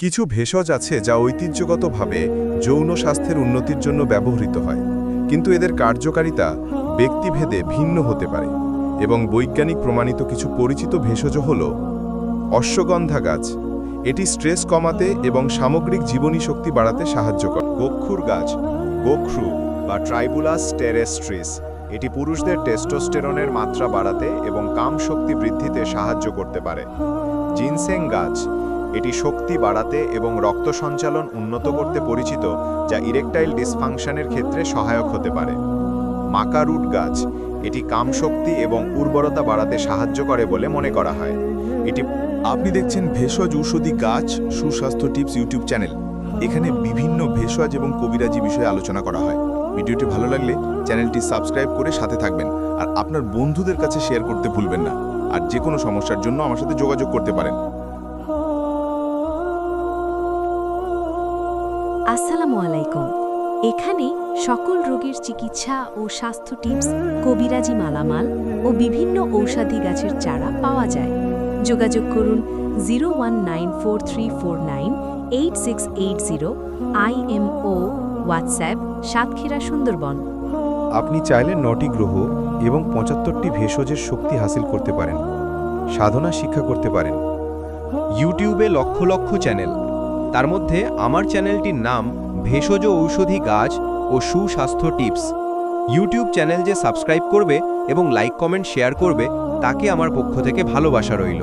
কিছু ভেষজ আছে যা ঐতিহ্যগতভাবে যৌন স্বাস্থ্যের উন্নতির জন্য ব্যবহৃত হয়, কিন্তু এদের কার্যকারিতা ব্যক্তিভেদে ভিন্ন হতে পারে এবং বৈজ্ঞানিক প্রমাণিত কিছু পরিচিত ভেষজ হল অশ্বগন্ধা গাছ। এটি স্ট্রেস কমাতে এবং সামগ্রিক জীবনী শক্তি বাড়াতে সাহায্য করে। গক্ষুর গাছ গোখ্রু বা ট্রাইবুলাস টেরেস্ট্রিস, এটি পুরুষদের টেস্টোস্টেরনের মাত্রা বাড়াতে এবং কাম শক্তি বৃদ্ধিতে সাহায্য করতে পারে। জিনসেং গাছ এটি শক্তি বাড়াতে এবং রক্ত সঞ্চালন উন্নত করতে পরিচিত, যা ইরেকটাইল ডিসফাংশনের ক্ষেত্রে সহায়ক হতে পারে। মাকারুট গাছ, এটি কাম শক্তি এবং উর্বরতা বাড়াতে সাহায্য করে বলে মনে করা হয়। এটি আপনি দেখছেন ভেষজ ঔষধি গাছ সুস্বাস্থ্য টিপস ইউটিউব চ্যানেল। এখানে বিভিন্ন ভেষজ এবং কবিরাজি বিষয়ে আলোচনা করা হয়। ভিডিওটি ভালো লাগলে চ্যানেলটি সাবস্ক্রাইব করে সাথে থাকবেন আর আপনার বন্ধুদের কাছে শেয়ার করতে ভুলবেন না। আর যে কোনো সমস্যার জন্য আমার সাথে যোগাযোগ করতে পারেন। আসসালামু আলাইকুম। এখানে সকল রোগের চিকিৎসা ও স্বাস্থ্য টিপস, কবিরাজি মালামাল ও বিভিন্ন ঔষধি গাছের চারা পাওয়া যায়। যোগাযোগ করুন zero one nine four three four nine eight six eight zero IMO WhatsApp, Satkhira, Sundarban. আপনি চাইলে নটি গ্রহ এবং পঁচাত্তরটি ভেষজের শক্তি হাসিল করতে পারেন, সাধনা শিক্ষা করতে পারেন। ইউটিউবে লক্ষ লক্ষ চ্যানেল তার মধ্যে আমার চ্যানেলটির নাম ভেষজ ঔষধি গাছ ও সুস্বাস্থ্য টিপস। ইউটিউব চ্যানেল যে সাবস্ক্রাইব করবে এবং লাইক, কমেন্ট, শেয়ার করবে, তাকে আমার পক্ষ থেকে ভালোবাসা রইল।